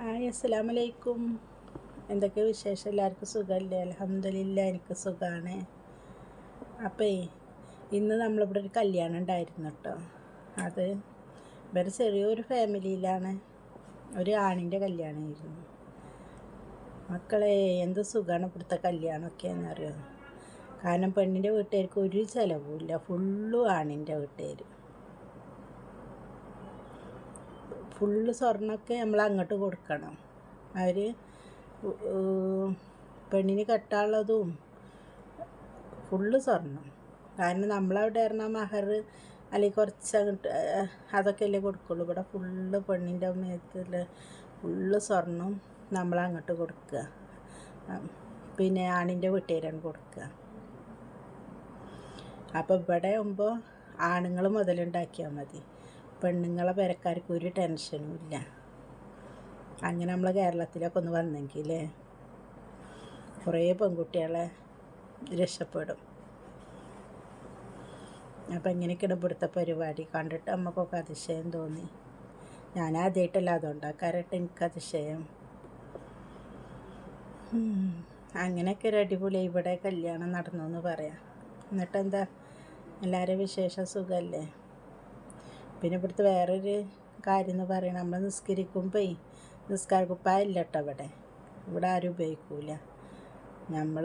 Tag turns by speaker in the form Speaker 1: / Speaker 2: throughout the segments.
Speaker 1: Hi അസ്സലാമലൈക്കും. എന്തൊക്കെ വിശേഷം? എല്ലാവർക്കും സുഖമല്ലേ അലഹമില്ല എനിക്ക് സുഖമാണ് അപ്പേ ഇന്ന് നമ്മളിവിടെ ഒരു കല്യാണം ഉണ്ടായിരുന്നു കേട്ടോ അത് വേറെ ചെറിയൊരു ഫാമിലിയിലാണ്. ഒരു ആണിന്റെ കല്യാണമായിരുന്നു മക്കളെ എന്ത് സുഖമാണ് ഇവിടുത്തെ കല്യാണമൊക്കെ എന്നറിയോ കാരണം പെണ്ണിന്റെ വീട്ടുകാർക്ക് ഒരു ചിലവുമില്ല. ഫുള്ളും ആണിന്റെ വീട്ടുകാർ ഫുള്ള് സ്വർണമൊക്കെ നമ്മൾ അങ്ങോട്ട് കൊടുക്കണം. അവർ പെണ്ണിന് കെട്ടാനുള്ളതും ഫുള്ള് സ്വർണം കാരണം നമ്മളവിടെ ഇറങ്ങ മഹർ അല്ലെങ്കിൽ കുറച്ച് അങ്ങോട്ട് അതൊക്കെ അല്ലേ കൊടുക്കുള്ളൂ. ഇവിടെ ഫുള്ള് പെണ്ണിന്റെ മേത്തുള്ള ഫുള്ള് സ്വർണം നമ്മൾ അങ്ങോട്ട് കൊടുക്കുക. പിന്നെ ആണിന്റെ വീട്ടുകാരാണ് കൊടുക്കുക. അപ്പോൾ ഇവിടെ ആകുമ്പോൾ ആണുങ്ങൾ മുതലുണ്ടാക്കിയാൽ മതി. പെണ്ണുങ്ങളെ പേരക്കാർക്ക് ഒരു ടെൻഷനും ഇല്ല. അങ്ങനെ നമ്മൾ കേരളത്തിലൊക്കെ ഒന്ന് വന്നെങ്കിൽ കുറേ പെൺകുട്ടികളെ രക്ഷപ്പെടും. അപ്പം ഇങ്ങനെയൊക്കെയാണ് ഇവിടുത്തെ പരിപാടി കണ്ടിട്ട് നമുക്കൊക്കെ അതിശയം തോന്നി. ഞാൻ ആദ്യമായിട്ടല്ല അതുകൊണ്ടാണ് കരട്ട് എനിക്ക് അതിശയം. അങ്ങനെയൊക്കെ ഒരു അടിപൊളി ഇവിടെ കല്യാണം നടന്നു എന്ന് പറയാം. എന്നിട്ടെന്താ? എല്ലാവരും വിശേഷ സുഖമല്ലേ? പിന്നെ ഇവിടുത്തെ വേറൊരു കാര്യം എന്ന് പറയുന്നത് നമ്മൾ നിസ്കരിക്കുമ്പോൾ നിസ്കാര കുപ്പായില്ല കേട്ടോ ഇവിടെ. ഇവിടെ ആരും ഉപയോഗിക്കൂല. നമ്മൾ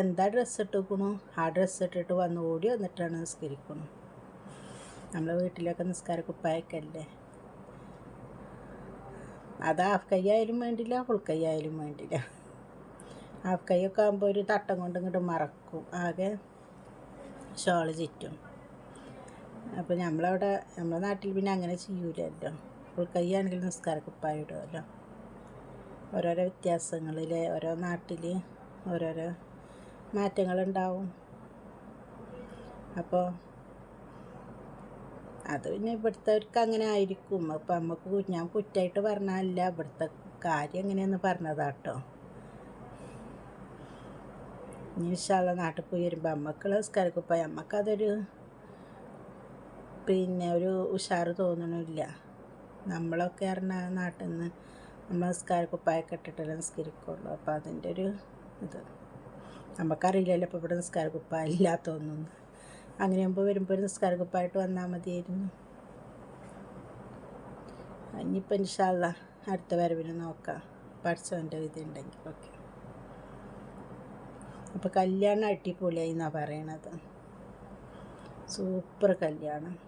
Speaker 1: എന്താ ഡ്രസ്സ് ഇട്ടിക്കണു? ആ ഡ്രസ്സ് ഇട്ടിട്ട് വന്ന് ഓടി വന്നിട്ടാണ് നിസ്കരിക്കണു. നമ്മളെ വീട്ടിലൊക്കെ നിസ്കാര കുപ്പായൊക്കെ അത് ഹാഫ് കൈ ആയാലും വേണ്ടില്ല ഫുൾ കൈ ആയാലും വേണ്ടില്ല. ഹാഫ് കൈയൊക്കെ ആകുമ്പോൾ ഒരു തട്ടം കൊണ്ട് ഇങ്ങോട്ട് മറക്കും. ആകെ ഷോൾ ചുറ്റും. അപ്പോൾ നമ്മളവിടെ നമ്മുടെ നാട്ടിൽ പിന്നെ അങ്ങനെ ചെയ്യൂലല്ലോ. ഒരു കൈയാണെങ്കിൽ നിസ്കാരക്കുപ്പായ ഇടുമല്ലോ ഓരോരോ വ്യത്യാസങ്ങളിൽ ഓരോ നാട്ടിൽ ഓരോരോ മാറ്റങ്ങളുണ്ടാവും. അപ്പോൾ അത് പിന്നെ ഇവിടുത്തവർക്ക് അങ്ങനെ ആയിരിക്കും. അപ്പം നമുക്ക് ഞാൻ കുറ്റമായിട്ട് പറഞ്ഞല്ല ഇവിടുത്തെ കാര്യം എങ്ങനെയെന്ന് പറഞ്ഞതാട്ടോ. ഇനി ഇഷ്ടമുള്ള നാട്ടിൽ പോയി വരുമ്പോൾ അമ്മക്കുള്ള സ്കാരക്കുപ്പായി അമ്മക്കതൊരു പിന്നെ ഒരു ഉഷാറ് തോന്നണില്ല നമ്മളൊക്കെ പറഞ്ഞാൽ നാട്ടിൽ നിന്ന് നമ്മൾ നിസ്കാരക്കുപ്പായൊക്കെ ഇട്ടിട്ടല്ലേ നിസ്കരിക്കുള്ളൂ. അപ്പോൾ അതിന്റെ ഒരു ഇത്. നമുക്കറിയില്ലല്ലോ ഇപ്പോൾ ഇവിടെ നിസ്കാരക്കുപ്പ ഇല്ലാത്തൊന്നും. അങ്ങനെ മുമ്പ് വരുമ്പോൾ ഒരു നിസ്കാരക്കുപ്പായിട്ട് വന്നാൽ മതിയായിരുന്നു. ഇനിയിപ്പോൾ ഇൻഷാല്ല അടുത്ത വരവിന് നോക്കാം. പഠിച്ചവന്റെ വിധി ഉണ്ടെങ്കിൽ. ഓക്കെ. അപ്പോൾ കല്യാണം അടിപൊളിയായി എന്നാണ് പറയണത്. സൂപ്പർ കല്യാണം.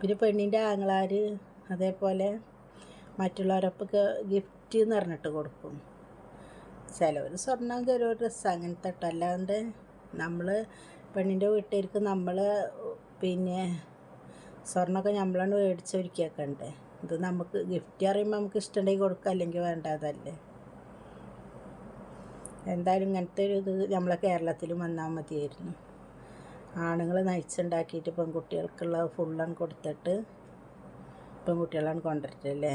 Speaker 1: പിന്നെ പെണ്ണിന്റെ ആങ്ങളാർ അതേപോലെ മറ്റുള്ളവരൊക്കെ ഗിഫ്റ്റ് എന്ന് പറഞ്ഞിട്ട് കൊടുക്കും. ചിലവർ സ്വർണം കയറി ഡ്രസ്സ് അങ്ങനത്തെ ഇട്ടോ. അല്ലാണ്ട് നമ്മൾ പെണ്ണിന്റെ വീട്ടുകാർക്ക് നമ്മൾ പിന്നെ സ്വർണമൊക്കെ നമ്മളാണ് മേടിച്ച് ഒരുക്കിയൊക്കെ ഇത് നമുക്ക് ഗിഫ്റ്റ് അറിയുമ്പോൾ നമുക്ക് ഇഷ്ടമുണ്ടെങ്കിൽ കൊടുക്കുക അല്ലെങ്കിൽ വേണ്ടതല്ലേ. എന്തായാലും ഇങ്ങനത്തെ ഒരു ഇത് നമ്മളെ കേരളത്തിലും വന്നാൽ മതിയായിരുന്നു. ആണുങ്ങൾ നയിച്ചുണ്ടാക്കിയിട്ട് പെൺകുട്ടികൾക്കുള്ള ഫുള്ളാണ് കൊടുത്തിട്ട് പെൺകുട്ടികളാണ് കൊണ്ടിട്ടല്ലേ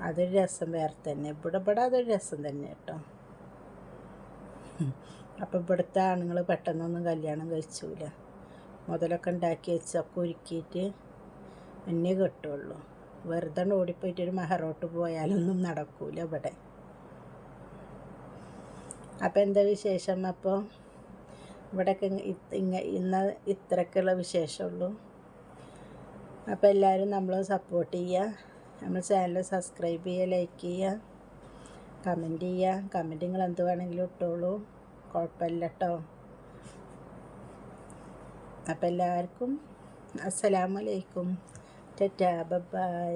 Speaker 1: അതൊരു രസം വേറെ തന്നെ. ഇവിടെ ഇവിടെ അതൊരു രസം തന്നെ കേട്ടോ. അപ്പം ഇവിടുത്തെ ആണുങ്ങൾ പെട്ടെന്നൊന്നും കല്യാണം കഴിച്ചൂല. മുതലൊക്കെ ഉണ്ടാക്കി വെച്ചൊക്കെ ഒരുക്കിയിട്ട് എന്നെ കിട്ടുള്ളൂ. വെറുതെ ഓടിപ്പോയിട്ട് ഒരു മഹറോട്ട് പോയാലൊന്നും നടക്കൂല ഇവിടെ. അപ്പം എന്താ വിശേഷം അപ്പോൾ ഇവിടെയൊക്കെ ഇങ്ങ ഇന്ന് ഇത്രയ്ക്കുള്ള വിശേഷമുള്ളൂ. അപ്പോൾ എല്ലാവരും നമ്മൾ സപ്പോർട്ട് ചെയ്യുക. നമ്മൾ ചാനൽ സബ്സ്ക്രൈബ് ചെയ്യുക ലൈക്ക് ചെയ്യുക കമന്റ് ചെയ്യുക. കമന്റ് നിങ്ങൾ എന്ത് വേണമെങ്കിലും ഇട്ടോളൂ. കുഴപ്പമില്ല കേട്ടോ അപ്പോൾ എല്ലാവർക്കും അസ്സലാമലൈക്കും ടാറ്റാ ബൈ